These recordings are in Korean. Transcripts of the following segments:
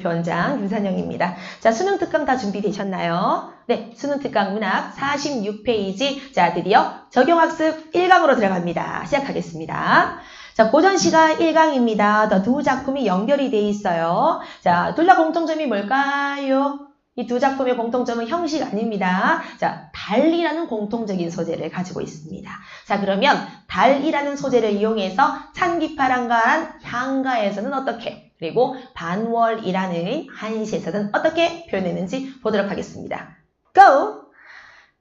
부편장 유산영입니다. 자, 수능 특강 다 준비되셨나요? 네, 수능 특강 문학 46페이지. 자, 드디어 적용학습 1강으로 들어갑니다. 시작하겠습니다. 자, 고전 시가 1강입니다. 더두 작품이 연결이 돼 있어요. 자, 둘 다 공통점이 뭘까요? 이 두 작품의 공통점은 형식 아닙니다. 자, 달이라는 공통적인 소재를 가지고 있습니다. 자, 그러면 달이라는 소재를 이용해서 찬기파랑가한 향가에서는 어떻게 그리고 반월이라는 한시에서는 어떻게 표현했는지 보도록 하겠습니다. Go!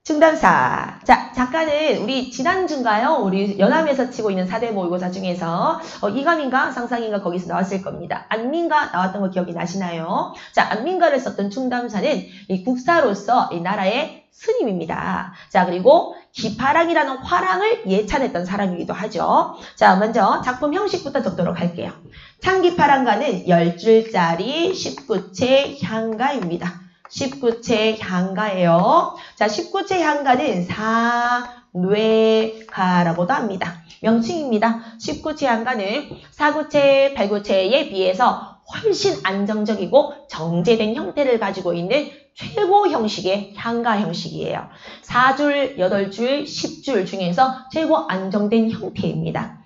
중단사. 자, 작가는 우리 지난주인가요? 우리 연암에서 치고 있는 4대 모의고사 중에서 어, 이감인가 상상인가 거기서 나왔을 겁니다. 안민가 나왔던 거 기억이 나시나요? 자, 안민가를 썼던 충담사는 이 국사로서 이 나라의 스님입니다. 자, 그리고 기파랑이라는 화랑을 예찬했던 사람이기도 하죠. 자, 먼저 작품 형식부터 적도록 할게요. 창기파랑가는 10줄짜리 19채 향가입니다. 19채 향가예요. 자, 19채 향가는 사뇌가라고도 합니다. 명칭입니다. 19채 향가는 사구채, 팔구채에 비해서 훨씬 안정적이고 정제된 형태를 가지고 있는 최고 형식의 향가 형식이에요. 4줄, 8줄, 10줄 중에서 최고 안정된 형태입니다.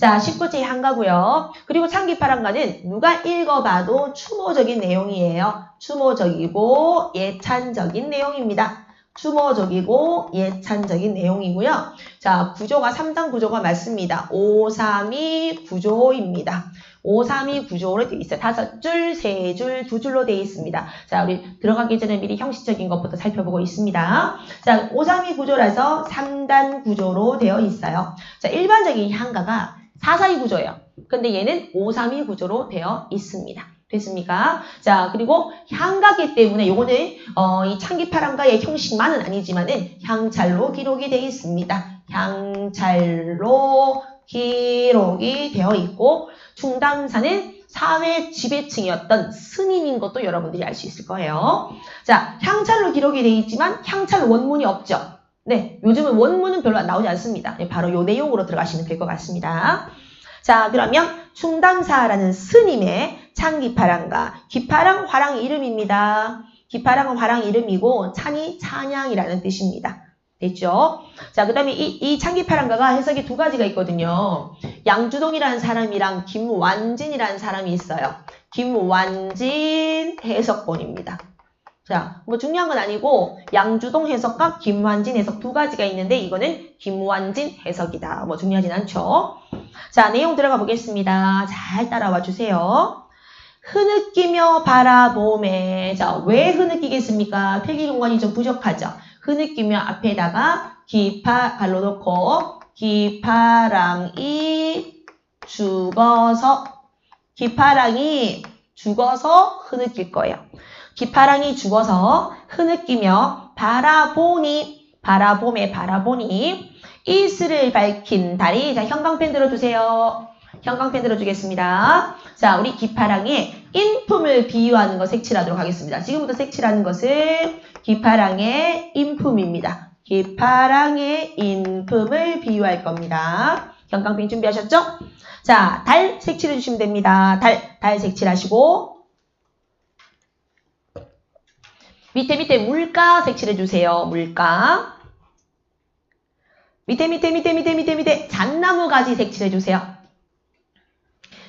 자, 19제 향가고요. 그리고 창기파랑가는 누가 읽어봐도 추모적인 내용이에요. 추모적이고 예찬적인 내용입니다. 추모적이고 예찬적인 내용이고요. 자, 구조가 3단 구조가 맞습니다. 5, 3, 2 구조입니다. 5, 3, 2 구조로 되어 있어요. 다섯 줄, 세 줄, 두 줄로 되어 있습니다. 자, 우리 들어가기 전에 미리 형식적인 것부터 살펴보고 있습니다. 자, 5, 3, 2 구조라서 3단 구조로 되어 있어요. 자, 일반적인 향가가 4, 4, 2 구조예요. 근데 얘는 5, 3, 2 구조로 되어 있습니다. 됐습니까? 자, 그리고 향가기 때문에 요거는 어, 이 창기파랑가의 형식만은 아니지만은 향찰로 기록이 되어 있습니다. 향찰로 기록이 되어 있고 충담사는 사회 지배층이었던 스님인 것도 여러분들이 알 수 있을 거예요. 자, 향찰로 기록이 되어 있지만 향찰 원문이 없죠. 네, 요즘은 원문은 별로 나오지 않습니다. 네, 바로 요 내용으로 들어가시면 될 것 같습니다. 자, 그러면 충담사라는 스님의 창기파랑과 기파랑 화랑 이름입니다. 기파랑은 화랑 이름이고 찬이 찬양이라는 뜻입니다. 됐죠? 자, 그 다음에 이, 이 창기파랑가가 해석이 두 가지가 있거든요. 양주동이라는 사람이랑 김완진이라는 사람이 있어요. 김완진 해석본입니다. 자, 뭐 중요한 건 아니고 양주동 해석과 김완진 해석 두 가지가 있는데 이거는 김완진 해석이다. 뭐 중요하진 않죠. 자, 내용 들어가 보겠습니다. 잘 따라와 주세요. 흐느끼며 바라봄에 자, 왜 흐느끼겠습니까? 필기 공간이 좀 부족하죠. 흐느끼며 앞에다가 기파 발로 놓고 기파랑이 죽어서 기파랑이 죽어서 흐느낄 거예요. 기파랑이 죽어서 흐느끼며 바라보니 바라봄에 바라보니 이슬을 밝힌 달이 자 형광펜 들어주세요. 형광펜 들어주겠습니다. 자 우리 기파랑의 인품을 비유하는 거 색칠하도록 하겠습니다. 지금부터 색칠하는 것은 기파랑의 인품입니다. 기파랑의 인품을 비유할 겁니다. 형광펜 준비하셨죠? 자, 달 색칠해 주시면 됩니다. 달, 달 색칠하시고 밑에 밑에 물가 색칠해 주세요. 물가. 밑에 밑에 밑에 밑에 밑에 밑에 잣나무 가지 색칠해 주세요.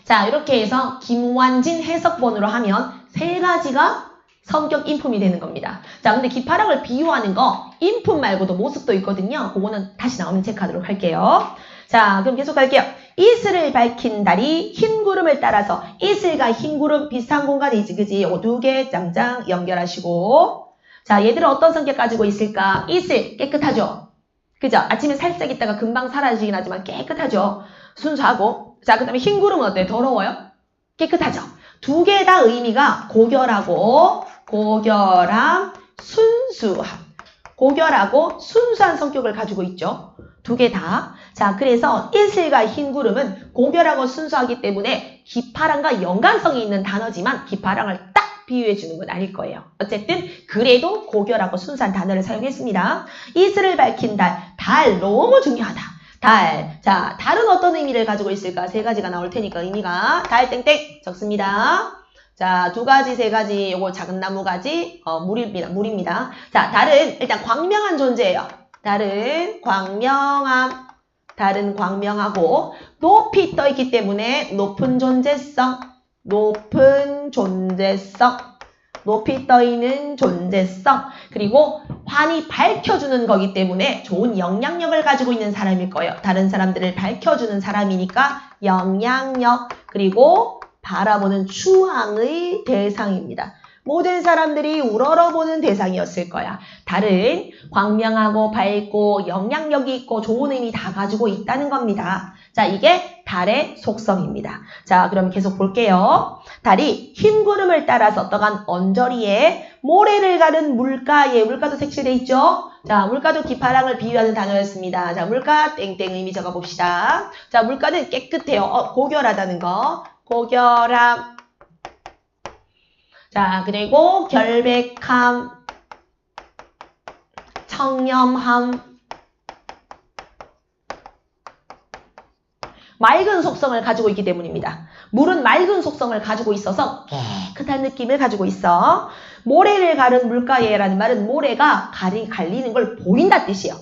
자, 이렇게 해서 김완진 해석본으로 하면 세 가지가 성격 인품이 되는 겁니다. 자, 근데 기파랑을 비유하는 거 인품 말고도 모습도 있거든요. 그거는 다시 나오면 체크하도록 할게요. 자, 그럼 계속 갈게요. 이슬을 밝힌 달이 흰 구름을 따라서 이슬과 흰 구름 비슷한 공간이지, 그지? 두개 짱짱 연결하시고. 자, 얘들은 어떤 성격 가지고 있을까? 이슬 깨끗하죠? 그죠? 아침에 살짝 있다가 금방 사라지긴 하지만 깨끗하죠? 순수하고. 자, 그 다음에 흰 구름은 어때요? 더러워요? 깨끗하죠? 두 개 다 의미가 고결하고, 고결함, 순수함. 고결하고 순수한 성격을 가지고 있죠. 두 개 다. 자, 그래서 이슬과 흰 구름은 고결하고 순수하기 때문에 기파랑과 연관성이 있는 단어지만 기파랑을 딱 비유해 주는 건 아닐 거예요. 어쨌든 그래도 고결하고 순수한 단어를 사용했습니다. 이슬을 밝힌 달, 달 너무 중요하다. 달. 자, 달은 어떤 의미를 가지고 있을까? 세 가지가 나올 테니까 의미가 달 땡땡 적습니다. 자, 두 가지, 세 가지, 요거 작은 나무 가지, 어, 물입니다. 물입니다. 자, 달은 일단 광명한 존재예요. 달은 광명함, 달은 광명하고 높이 떠 있기 때문에 높은 존재성, 높은 존재성, 높이 떠 있는 존재성, 그리고 환히 밝혀주는 거기 때문에 좋은 영향력을 가지고 있는 사람일 거예요. 다른 사람들을 밝혀주는 사람이니까 영향력, 그리고 바라보는 추앙의 대상입니다. 모든 사람들이 우러러보는 대상이었을 거야. 달은 광명하고 밝고 영향력이 있고 좋은 의미 다 가지고 있다는 겁니다. 자, 이게 달의 속성입니다. 자, 그럼 계속 볼게요. 달이 흰 구름을 따라서 떠간 언저리에 모래를 가른 물가에 물가도 색칠돼 있죠? 자, 물가도 기파랑을 비유하는 단어였습니다. 자, 물가 땡땡 의미 적어 봅시다. 자, 물가는 깨끗해요. 어, 고결하다는 거. 고결함. 자, 그리고 결백함, 청렴함, 맑은 속성을 가지고 있기 때문입니다. 물은 맑은 속성을 가지고 있어서 깨끗한 느낌을 가지고 있어. 모래를 가른 물가에라는 말은 모래가 가리, 갈리는 걸 보인다 뜻이에요.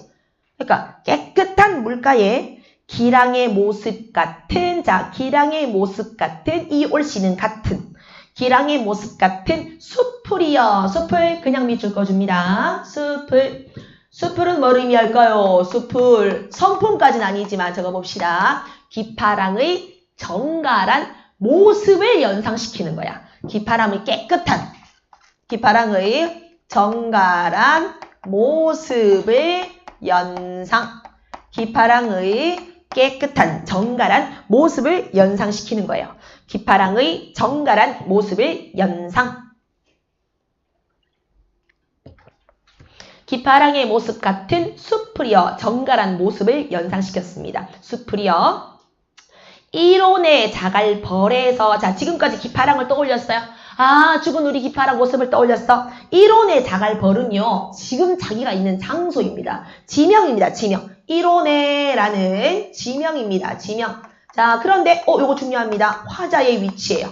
그러니까 깨끗한 물가에 기랑의 모습 같은 자 기랑의 모습 같은 이 올씨는 같은 기랑의 모습 같은 숲풀이요. 숲을 그냥 밑줄 꺼줍니다. 숲을 숲풀은 뭘 의미할까요? 숲풀 성품까지는 아니지만 적어봅시다. 기파랑의 정갈한 모습을 연상시키는 거야. 기파랑의 깨끗한, 기파랑의 정갈한 모습을 연상, 기파랑의 깨끗한 정갈한 모습을 연상시키는 거예요. 기파랑의 정갈한 모습을 연상. 기파랑의 모습 같은 수프리어 정갈한 모습을 연상시켰습니다. 수프리어 1원의 자갈 벌에서 자 지금까지 기파랑을 떠올렸어요. 아 죽은 우리 기파랑 모습을 떠올렸어. 1원의 자갈 벌은요. 지금 자기가 있는 장소입니다. 지명입니다. 지명. 1원의라는 지명입니다. 지명. 자 그런데 어 요거 중요합니다. 화자의 위치예요.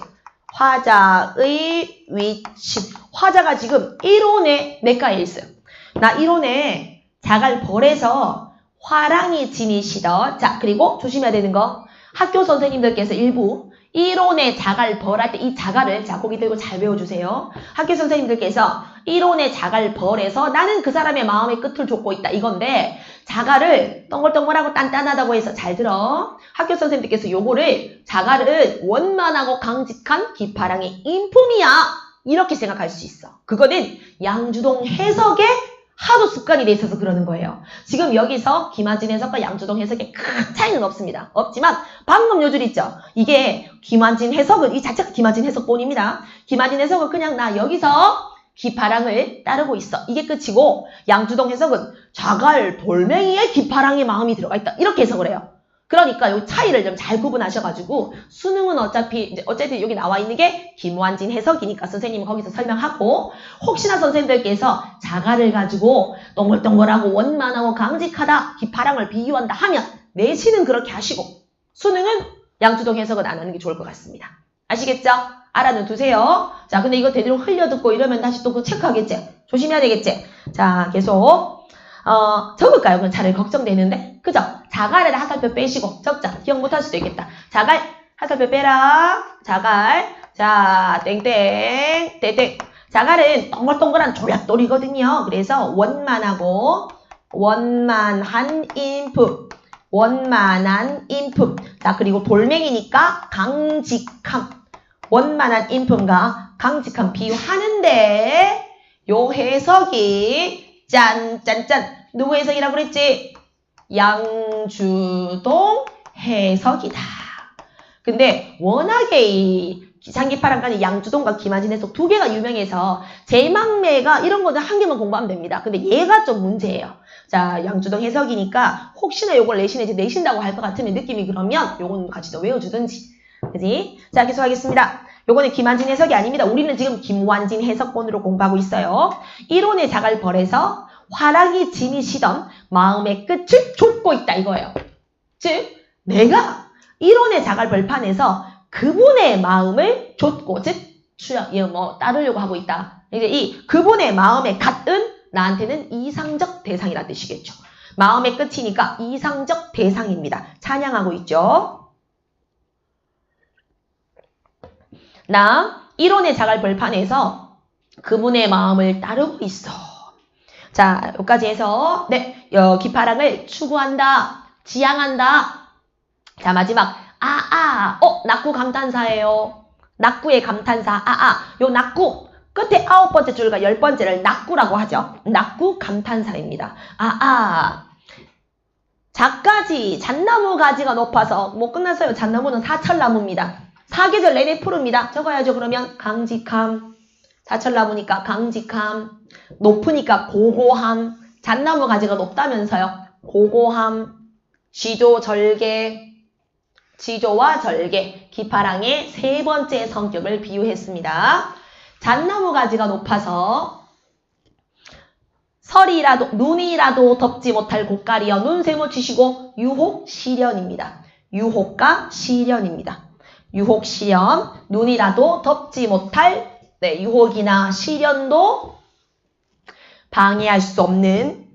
화자의 위치. 화자가 지금 1원의 맥가에 있어요. 나 1원의 자갈 벌에서 화랑이 지니시던 자 그리고 조심해야 되는 거 학교 선생님들께서 일부 이론에 자갈 벌할 때 이 자갈을 자 고기 들고 잘 외워주세요. 학교 선생님들께서 이론에 자갈 벌에서 나는 그 사람의 마음의 끝을 줬고 있다 이건데 자갈을 동글동글하고 단단하다고 해서 잘 들어. 학교 선생님들께서 요거를 자갈은 원만하고 강직한 기파랑의 인품이야 이렇게 생각할 수 있어. 그거는 양주동 해석의 하도 습관이 돼 있어서 그러는 거예요. 지금 여기서 김한진 해석과 양주동 해석에 큰 차이는 없습니다. 없지만 방금 요줄 있죠. 이게 김한진 해석은 이 자체가 김한진 해석본입니다. 김한진 해석은 그냥 나 여기서 기파랑을 따르고 있어. 이게 끝이고 양주동 해석은 자갈 돌멩이에 기파랑의 마음이 들어가 있다. 이렇게 해석을 해요. 그러니까 이 차이를 좀 잘 구분하셔가지고 수능은 어차피 어쨌든 여기 나와 있는 게 김완진 해석이니까 선생님은 거기서 설명하고 혹시나 선생님들께서 자갈을 가지고 동글동글하고 원만하고 강직하다 기파랑을 비유한다 하면 내신은 그렇게 하시고 수능은 양주동 해석은 안 하는 게 좋을 것 같습니다. 아시겠죠? 알아는 두세요. 자, 근데 이거 대대로 흘려듣고 이러면 다시 또 그 체크하겠지? 조심해야 되겠지? 자, 계속 어, 적을까요? 그건 차라리 걱정되는데. 그죠? 자갈에다 하살표 빼시고 적자. 기억 못할 수도 있겠다. 자갈, 하살표 빼라. 자갈. 자, 땡땡, 땡땡. 자갈은 동글동글한 조약돌이거든요. 그래서 원만하고 원만한 인품. 원만한 인품. 자, 그리고 돌멩이니까 강직함. 원만한 인품과 강직함 비유하는데 요 해석이 짠짠짠 누구 해석이라고 그랬지? 양주동 해석이다. 근데 워낙에 이 기상기파랑까지 양주동과 김한진 해석 두 개가 유명해서 제망매가 이런 거는 한 개만 공부하면 됩니다. 근데 얘가 좀 문제예요. 자, 양주동 해석이니까 혹시나 요걸 내신에 이제 내신다고 할 것 같으면 느낌이 그러면 요건 같이 더 외워주든지. 그지? 자, 계속하겠습니다. 요거는 김한진 해석이 아닙니다. 우리는 지금 김완진 해석본으로 공부하고 있어요. 이론의 자갈 벌에서 화랑이 지니시던 마음의 끝을 좁고 있다 이거예요. 즉 내가 이론의 자갈 벌판에서 그분의 마음을 줬고 즉얘뭐 따르려고 하고 있다. 이제 이 그분의 마음의 갓은 나한테는 이상적 대상이라 뜻이겠죠. 마음의 끝이니까 이상적 대상입니다. 찬양하고 있죠. 나 이론의 자갈 벌판에서 그분의 마음을 따르고 있어. 자, 여기까지 해서 네, 여 기파랑을 추구한다, 지향한다. 자, 마지막 아, 아, 어, 낙구 감탄사예요. 낙구의 감탄사, 아, 아, 요 낙구 끝에 아홉 번째 줄과 열 번째를 낙구라고 하죠. 낙구 감탄사입니다. 아, 아. 작가지, 잣나무 가지가 높아서 뭐 끝났어요. 잣나무는 사철나무입니다. 사계절 내내 푸릅니다. 적어야죠. 그러면 강직함, 사철나무니까 강직함, 높으니까 고고함, 잣나무 가지가 높다면서요. 고고함, 지조, 절개, 지조와 절개, 기파랑의 세 번째 성격을 비유했습니다. 잣나무 가지가 높아서 설이라도 눈이라도 덮지 못할 고깔이여 눈 세모 치시고 유혹 시련입니다. 유혹과 시련입니다. 유혹 시련 눈이라도 덮지 못할 네, 유혹이나 시련도 방해할 수 없는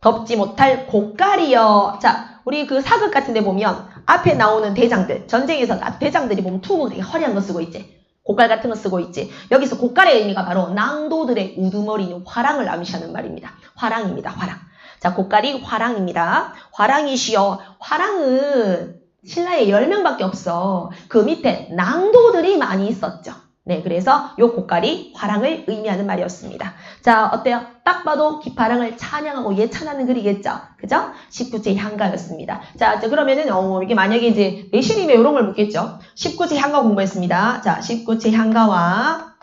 덮지 못할 고깔이여. 자, 우리 그 사극 같은 데 보면 앞에 나오는 대장들, 전쟁에서 대장들이 보면 투구 되게 화려한 거 쓰고 있지. 고깔 같은 거 쓰고 있지. 여기서 고깔의 의미가 바로 낭도들의 우두머리는 화랑을 암시하는 말입니다. 화랑입니다. 화랑. 자, 고깔이 화랑입니다. 화랑이시여. 화랑은 신라에 10명밖에 없어. 그 밑에 낭도들이 많이 있었죠. 네, 그래서 요 고깔이 화랑을 의미하는 말이었습니다. 자, 어때요? 딱 봐도 기파랑을 찬양하고 예찬하는 글이겠죠? 그죠? 19제 향가였습니다. 자, 이제 그러면은, 어, 이게 만약에 이제 내신이면 이런 걸 묻겠죠? 19제 향가 공부했습니다. 자, 19제 향가와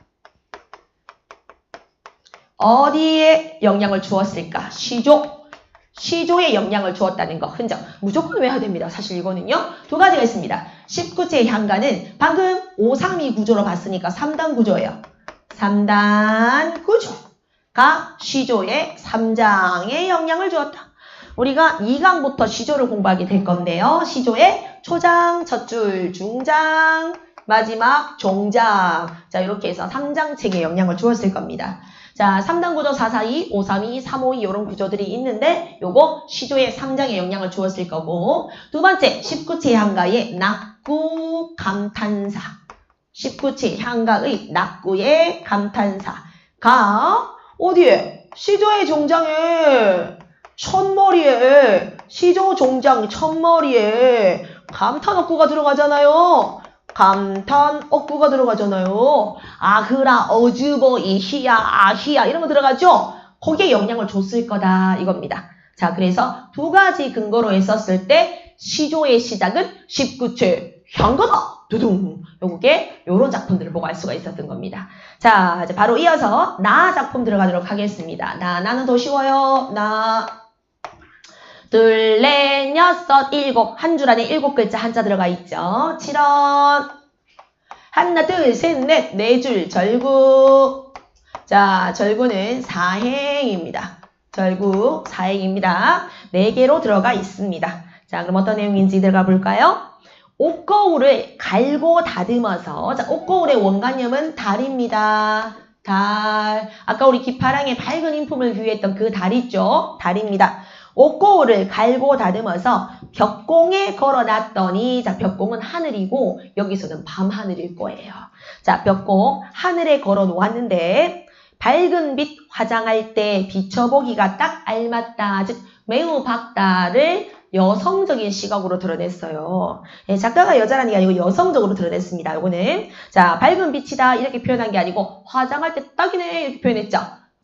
어디에 영향을 주었을까? 시조. 시조에 영향을 주었다는 거 흔적 무조건 외워야 됩니다. 사실 이거는요. 두 가지가 있습니다. 19제 향가는 방금 532 구조로 봤으니까 3단 구조예요. 3단 구조가 시조의 3장에 영향을 주었다. 우리가 2강부터 시조를 공부하게 될 건데요. 시조의 초장, 첫줄, 중장, 마지막 종장. 자, 이렇게 해서 3장책에 영향을 주었을 겁니다. 자, 3단 구조 442, 532, 352 이런 구조들이 있는데 요거 시조의 3장에 영향을 주었을 거고. 두 번째 19체 향가의 낙구 감탄사. 19체 향가의 낙구의 감탄사가 어디에? 시조의 종장에. 첫머리에. 시조 종장 첫머리에. 감탄 억구가 들어가잖아요. 감탄 억구가 들어가잖아요. 아흐라, 어즈버, 이히야, 아히야 이런 거 들어가죠? 거기에 영향을 줬을 거다 이겁니다. 자, 그래서 두 가지 근거로 했었을 때 시조의 시작은 19채 향가다. 두둥. 요게 요런 작품들을 보고 알 수가 있었던 겁니다. 자, 이제 바로 이어서 나 작품 들어가도록 하겠습니다. 나, 나는 더 쉬워요. 나, 둘, 넷, 여섯, 일곱. 한 줄 안에 일곱 글자 한자 들어가 있죠. 7원. 하나, 둘, 셋, 넷, 네 줄, 절구. 자, 절구는 사행입니다. 절구, 사행입니다. 네 개로 들어가 있습니다. 자, 그럼 어떤 내용인지 들어가 볼까요? 옷거울을 갈고 다듬어서, 자, 옷거울의 원관념은 달입니다. 달. 아까 우리 기파랑의 밝은 인품을 비유했던 그달 있죠? 달입니다. 옷거울을 갈고 다듬어서 벽공에 걸어놨더니 자 벽공은 하늘이고 여기서는 밤하늘일 거예요. 자 벽공 하늘에 걸어 놓았는데 밝은 빛 화장할 때 비춰보기가 딱 알맞다 즉 매우 밝다를 여성적인 시각으로 드러냈어요. 예, 작가가 여자라는 게 아니고 여성적으로 드러냈습니다. 이거는 자 밝은 빛이다 이렇게 표현한 게 아니고 화장할 때 딱이네 이렇게 표현했죠.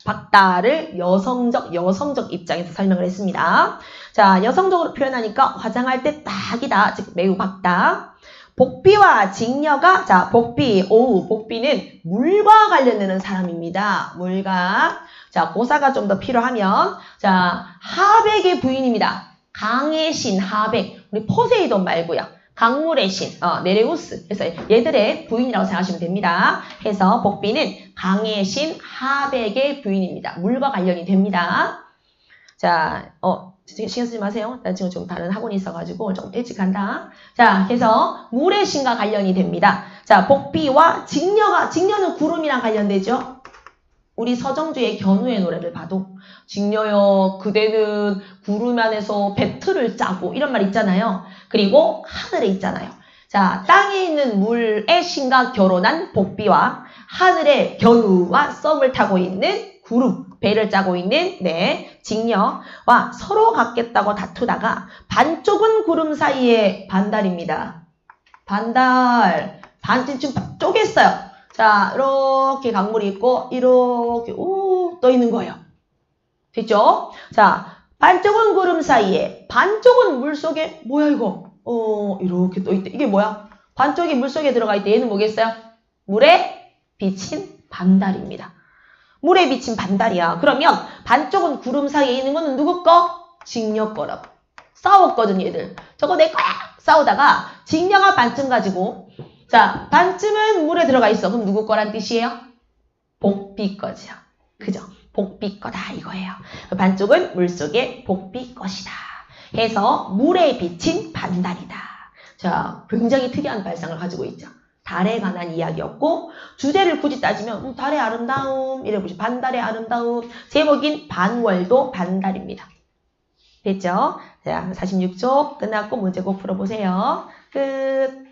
박다를 여성적, 여성적 입장에서 설명을 했습니다. 자, 여성적으로 표현하니까 화장할 때 딱이다. 즉, 매우 박다. 복비와 직녀가, 자, 복비, 오우, 복비는 물과 관련되는 사람입니다. 물과. 자, 고사가 좀 더 필요하면, 자, 하백의 부인입니다. 강의 신, 하백. 우리 포세이돈 말고요. 강물의 신, 어, 네레우스. 그래서 얘들의 부인이라고 생각하시면 됩니다. 해서 복비는 강의 신 하백의 부인입니다. 물과 관련이 됩니다. 자, 어, 신경 쓰지 마세요. 나 지금 좀 다른 학원이 있어가지고 좀 일찍 간다. 자, 그래서 물의 신과 관련이 됩니다. 자, 복비와 직녀가, 직녀는 구름이랑 관련되죠? 우리 서정주의 견우의 노래를 봐도 직녀여 그대는 구름 안에서 배틀을 짜고 이런 말 있잖아요. 그리고 하늘에 있잖아요. 자, 땅에 있는 물의 신과 결혼한 복비와 하늘의 견우와 썸을 타고 있는 구름, 배를 짜고 있는 네, 직녀와 서로 갖겠다고 다투다가 반쪽은 구름 사이에 반달입니다. 반달, 반쯤 쪼갰어요. 자, 이렇게 강물이 있고 이렇게 오떠 있는 거예요. 됐죠? 자, 반쪽은 구름 사이에 반쪽은 물 속에 뭐야 이거? 어, 이렇게 떠 있대. 이게 뭐야? 반쪽이 물 속에 들어가 있대. 얘는 뭐겠어요? 물에 비친 반달입니다. 물에 비친 반달이야. 그러면 반쪽은 구름 사이에 있는 거는 누구 거? 직녀 거라고. 싸웠거든 얘들. 저거 내 거야! 싸우다가 직녀가 반쯤 가지고 자 반쯤은 물에 들어가 있어. 그럼 누구 거란 뜻이에요? 복비 거죠. 그죠? 복비 거다 이거예요. 반쪽은 물속에 복비 것이다. 해서 물에 비친 반달이다. 자, 굉장히 특이한 발상을 가지고 있죠. 달에 관한 이야기였고 주제를 굳이 따지면 음, 달의 아름다움 이래 보시 반달의 아름다움 제목인 반월도 반달입니다. 됐죠? 자, 46쪽 끝났고 문제 꼭 풀어보세요. 끝.